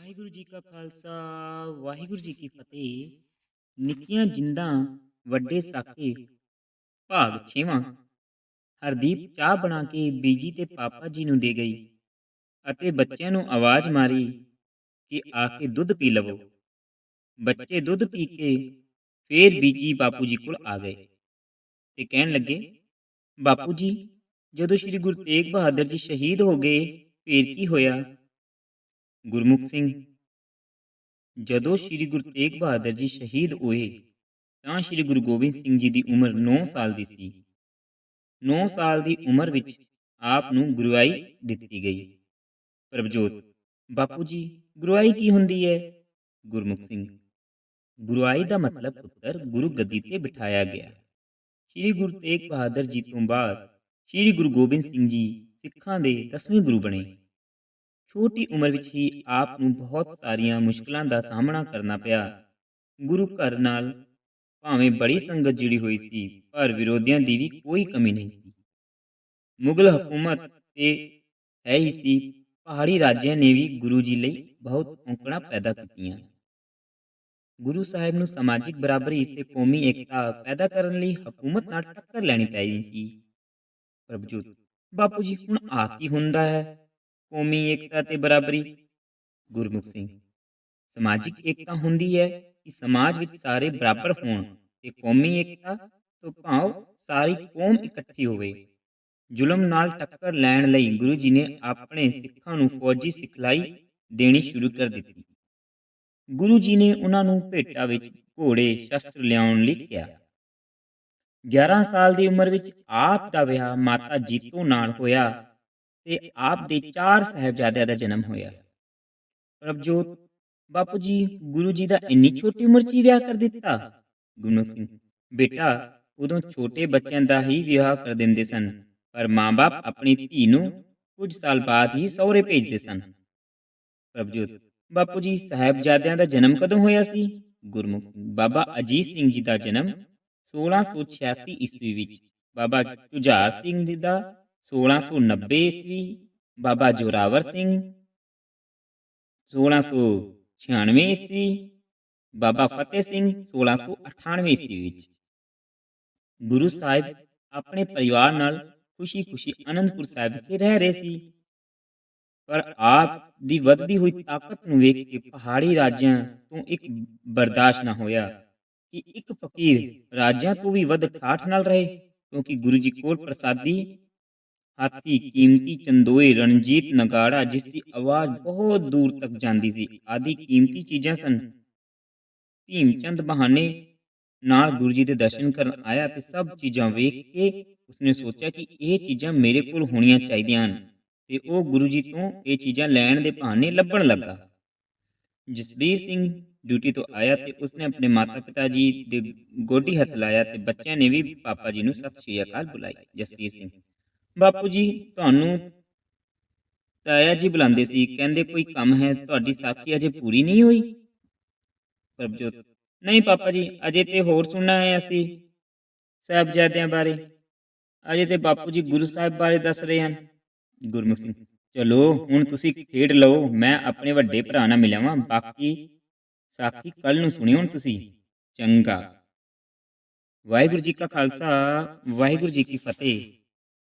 ਵਾਹਿਗੁਰੂ ਜੀ ਕਾ ਖਾਲਸਾ, ਵਾਹਿਗੁਰੂ ਜੀ ਕੀ ਫਤਿਹ। ਨਿੱਕੀਆਂ ਜਿੰਦਾਂ, ਵੱਡੇ ਸਾਕੇ, ਭਾਗ 6ਵਾਂ ਹਰਦੀਪ ਚਾਹ ਬਣਾ ਕੇ ਬੀਜੀ ਤੇ ਪਾਪਾ ਜੀ ਨੂੰ ਦੇ ਗਈ ਅਤੇ ਬੱਚਿਆਂ ਨੂੰ ਆਵਾਜ਼ ਮਾਰੀ ਕਿ ਆ ਕੇ ਦੁੱਧ ਪੀ ਲਵੋ। ਬੱਚੇ ਦੁੱਧ ਪੀ ਕੇ ਫੇਰ ਬੀਜੀ ਬਾਪੂ ਜੀ ਕੋਲ ਆ ਗਏ ਤੇ ਕਹਿਣ ਲੱਗੇ, ਬਾਪੂ ਜੀ, ਜਦੋਂ ਸ੍ਰੀ ਗੁਰੂ ਤੇਗ ਬਹਾਦਰ ਜੀ ਸ਼ਹੀਦ ਹੋ ਗਏ, ਫੇਰ ਕੀ ਹੋਇਆ? ਗੁਰਮੁਖ ਸਿੰਘ। ਜਦੋਂ ਸ੍ਰੀ ਗੁਰੂ ਤੇਗ ਬਹਾਦਰ ਜੀ ਸ਼ਹੀਦ ਹੋਏ, ਤਾਂ ਸ੍ਰੀ ਗੁਰੂ ਗੋਬਿੰਦ ਸਿੰਘ ਜੀ ਦੀ ਉਮਰ 9 ਸਾਲ ਦੀ ਸੀ। 9 ਸਾਲ ਦੀ ਉਮਰ ਵਿੱਚ ਆਪ ਨੂੰ ਗੁਰਵਾਈ ਦਿੱਤੀ ਗਈ। ਪ੍ਰਭਜੋਤ, ਬਾਪੂ ਜੀ ਗੁਰਵਾਈ ਕੀ ਹੁੰਦੀ ਹੈ ਗੁਰਮੁਖ ਸਿੰਘ ਗੁਰਵਾਈ ਦਾ ਮਤਲਬ ਪੁੱਤਰ ਗੁਰੂ ਗੱਦੀ ਤੇ ਬਿਠਾਇਆ ਗਿਆ। ਸ੍ਰੀ ਗੁਰੂ ਤੇਗ ਬਹਾਦਰ ਜੀ ਤੋਂ ਬਾਅਦ ਸ੍ਰੀ ਗੁਰੂ ਗੋਬਿੰਦ ਸਿੰਘ ਜੀ ਸਿੱਖਾਂ ਦੇ 10ਵੇਂ ਗੁਰੂ ਬਣੇ। ਛੋਟੀ ਉਮਰ ਵਿੱਚ ਹੀ ਆਪ ਨੂੰ ਬਹੁਤ ਸਾਰੀਆਂ ਮੁਸ਼ਕਲਾਂ ਦਾ ਸਾਹਮਣਾ ਕਰਨਾ ਪਿਆ। ਗੁਰੂ ਘਰ ਨਾਲ ਭਾਵੇਂ ਬੜੀ ਸੰਗਤ ਜੁੜੀ ਹੋਈ ਸੀ, ਪਰ ਵਿਰੋਧੀਆਂ ਦੀ ਵੀ ਕੋਈ ਕਮੀ ਨਹੀਂ ਸੀ। ਮੁਗਲ ਹਕੂਮਤ ਤੇ ਹੈ ਹੀ ਸੀ, ਪਹਾੜੀ ਰਾਜਿਆਂ ਨੇ ਵੀ ਗੁਰੂ ਜੀ ਲਈ ਬਹੁਤ ਔਂਕੜਾਂ ਪੈਦਾ ਕੀਤੀਆਂ। ਗੁਰੂ ਸਾਹਿਬ ਨੂੰ ਸਮਾਜਿਕ ਬਰਾਬਰੀ ਤੇ ਕੌਮੀ ਏਕਤਾ ਪੈਦਾ ਕਰਨ ਲਈ ਹਕੂਮਤ ਨਾਲ ਟੱਕਰ ਲੈਣੀ ਪਈ ਸੀ। ਪ੍ਰਭਜੋਤ, ਬਾਪੂ ਜੀ, ਹੁਣ ਆ ਕੀ ਹੁੰਦਾ ਹੈ? ਕੌਮੀ ਏਕਤਾ ਤੇ ਬਰਾਬਰੀ। ਗੁਰਮੁਖ ਸਿੰਘ, ਸਮਾਜਿਕ ਏਕਤਾ ਹੁੰਦੀ ਹੈ ਕਿ ਸਮਾਜ ਵਿੱਚ ਸਾਰੇ ਬਰਾਬਰ ਹੋਣ ਤੇ ਕੌਮੀ ਏਕਤਾ ਤੋਂ ਭਾਵ ਸਾਰੀ ਕੌਮ ਇਕੱਠੀ ਹੋਵੇ। ਜ਼ੁਲਮ ਨਾਲ ਟੱਕਰ ਲੈਣ ਲਈ ਗੁਰੂ ਜੀ ਨੇ ਆਪਣੇ ਸਿੱਖਾਂ ਨੂੰ ਫੌਜੀ ਸਿਖਲਾਈ ਦੇਣੀ ਸ਼ੁਰੂ ਕਰ ਦਿੱਤੀ। ਗੁਰੂ ਜੀ ਨੇ ਉਹਨਾਂ ਨੂੰ ਭੇਟਾ ਵਿੱਚ ਘੋੜੇ, ਸ਼ਸਤਰ ਲਿਆਉਣ ਲਈ ਕਿਹਾ। 11 ਸਾਲ ਦੀ ਉਮਰ ਵਿੱਚ ਆਪ ਦਾ ਵਿਆਹ ਮਾਤਾ ਜੀਤੋ ਨਾਲ ਹੋਇਆ। ਤੇ ਆਪ ਦੇ ਚਾਰ ਸਹਿਬਜ਼ਾਦਿਆਂ ਦਾ ਜਨਮ ਹੋਇਆ। ਪ੍ਰਭਜੋਤ ਬਾਪੂ ਜੀ, ਗੁਰੂ ਜੀ ਦਾ ਇੰਨੀ ਛੋਟੀ ਉਮਰ 'ਚ ਵਿਆਹ ਕਰ ਦਿੱਤਾ? ਗੁਰੂ ਸਿੰਘ, ਬੇਟਾ, ਉਦੋਂ ਛੋਟੇ ਬੱਚਿਆਂ ਦਾ ਹੀ ਵਿਆਹ ਕਰ ਦਿੰਦੇ ਸਨ, ਪਰ ਮਾਂ-ਬਾਪ ਆਪਣੀ ਧੀ ਨੂੰ ਕੁਝ ਸਾਲ ਬਾਅਦ ਹੀ ਸਹੁਰੇ ਭੇਜਦੇ ਸਨ। ਪ੍ਰਭਜੋਤ ਬਾਪੂ ਜੀ, ਸਾਹਿਬਜ਼ਾਦਿਆਂ ਦਾ ਜਨਮ ਕਦੋਂ ਹੋਇਆ ਸੀ? ਗੁਰਮੁਖ ਬਾਬਾ ਅਜੀਤ ਸਿੰਘ ਜੀ ਦਾ ਜਨਮ 1686 ਈਸਵੀ ਵਿੱਚ, ਬਾਬਾ ਜੁਝਾਰ ਸਿੰਘ ਜੀ ਦਾ 1690 ਈਸਵੀ ਬਾਬਾ ਜੋਰਾਵਰ ਸਿੰਘ 1696 ਈਸਵੀ ਬਾਬਾ ਫਤਿਹ ਸਿੰਘ 1698 ਈਸਵੀ ਵਿੱਚ। ਗੁਰੂ ਸਾਹਿਬ ਆਪਣੇ ਪਰਿਵਾਰ ਨਾਲ ਖੁਸ਼ੀ-ਖੁਸ਼ੀ ਅਨੰਦਪੁਰ ਸਾਹਿਬ ਵਿਖੇ ਰਹਿ ਰਹੇ ਸੀ। ਪਰ ਆਪ ਦੀ ਵੱਧਦੀ ਹੋਈ ਤਾਕਤ ਨੂੰ ਵੇਖ ਕੇ ਪਹਾੜੀ ਰਾਜਿਆਂ ਤੋਂ ਇੱਕ ਬਰਦਾਸ਼ਤ ਨਾ ਹੋਇਆ ਕਿ ਇੱਕ ਫਕੀਰ ਰਾਜਿਆਂ ਤੋਂ ਵੀ ਵੱਧ ਠਾਠ ਨਾਲ ਰਹੇ, ਕਿਉਂਕਿ ਗੁਰੂ ਜੀ ਕੋਲ ਪ੍ਰਸਾਦੀ ਹਾਥੀ ਕੀਮਤੀ ਚੰਦੋਏ ਰਣਜੀਤ ਨਗਾੜਾ, ਜਿਸ ਦੀ ਆਵਾਜ਼ ਬਹੁਤ ਦੂਰ ਤੱਕ ਜਾਂਦੀ ਸੀ, ਆਦਿ ਕੀਮਤੀ ਚੀਜ਼ਾਂ ਸਨ। ਭੀਮ ਚੰਦ ਬਹਾਨੇ ਨਾਲ ਗੁਰੂ ਜੀ ਦੇ ਦਰਸ਼ਨ ਕਰਨ ਆਇਆ ਤੇ ਸਭ ਚੀਜ਼ਾਂ ਵੇਖ ਕੇ ਉਸਨੇ ਸੋਚਿਆ ਕਿ ਇਹ ਚੀਜ਼ਾਂ ਮੇਰੇ ਕੋਲ ਹੋਣੀਆਂ ਚਾਹੀਦੀਆਂ ਹਨ ਤੇ ਉਹ ਗੁਰੂ ਜੀ ਤੋਂ ਇਹ ਚੀਜ਼ਾਂ ਲੈਣ ਦੇ ਬਹਾਨੇ ਲੱਭਣ ਲੱਗਾ। ਜਸਬੀਰ ਸਿੰਘ ਡਿਊਟੀ ਤੋਂ ਆਇਆ ਤੇ ਉਸਨੇ ਆਪਣੇ ਮਾਤਾ-ਪਿਤਾ ਜੀ ਦੇ ਗੋਡੀ ਹੱਥ ਲਾਇਆ ਤੇ ਬੱਚਿਆਂ ਨੇ ਵੀ ਪਾਪਾ ਜੀ ਨੂੰ ਸਤਿ ਸ਼੍ਰੀ ਅਕਾਲ ਬੁਲਾਈ ਜਸਬੀਰ ਸਿੰਘ ਬਾਪੂ ਜੀ, ਤੁਹਾਨੂੰ ਤਾਇਆ ਜੀ ਬੁਲਾਉਂਦੇ ਸੀ, ਕਹਿੰਦੇ ਕੋਈ ਕੰਮ ਹੈ, ਤੁਹਾਡੀ ਸਾਖੀ ਅਜੇ ਪੂਰੀ ਨਹੀਂ ਹੋਈ? ਪ੍ਰਭਜੋਤ, ਨਹੀਂ ਪਾਪਾ ਜੀ, ਅਜੇ ਤੇ ਹੋਰ ਸੁਣਨਾ ਹੈ ਅਸੀਂ ਸਾਹਿਬਜ਼ਾਦਿਆਂ ਬਾਰੇ। ਅਜੇ ਤੇ ਬਾਪੂ ਜੀ ਗੁਰੂ ਸਾਹਿਬ ਬਾਰੇ ਦੱਸ ਰਹੇ ਹਨ। ਗੁਰਮੁਖ ਸਿੰਘ, ਚਲੋ, ਹੁਣ ਤੁਸੀਂ ਖੇਡ ਲਓ, ਮੈਂ ਆਪਣੇ ਵੱਡੇ ਭਰਾ ਨਾਲ ਮਿਲਾਵਾਂ, ਬਾਕੀ ਸਾਖੀ ਕੱਲ ਨੂੰ ਸੁਣਿਓ ਹੁਣ ਤੁਸੀਂ। ਚੰਗਾ। ਵਾਹਿਗੁਰੂ ਜੀ ਕਾ ਖਾਲਸਾ, ਵਾਹਿਗੁਰੂ ਜੀ ਕੀ ਫਤਿਹ।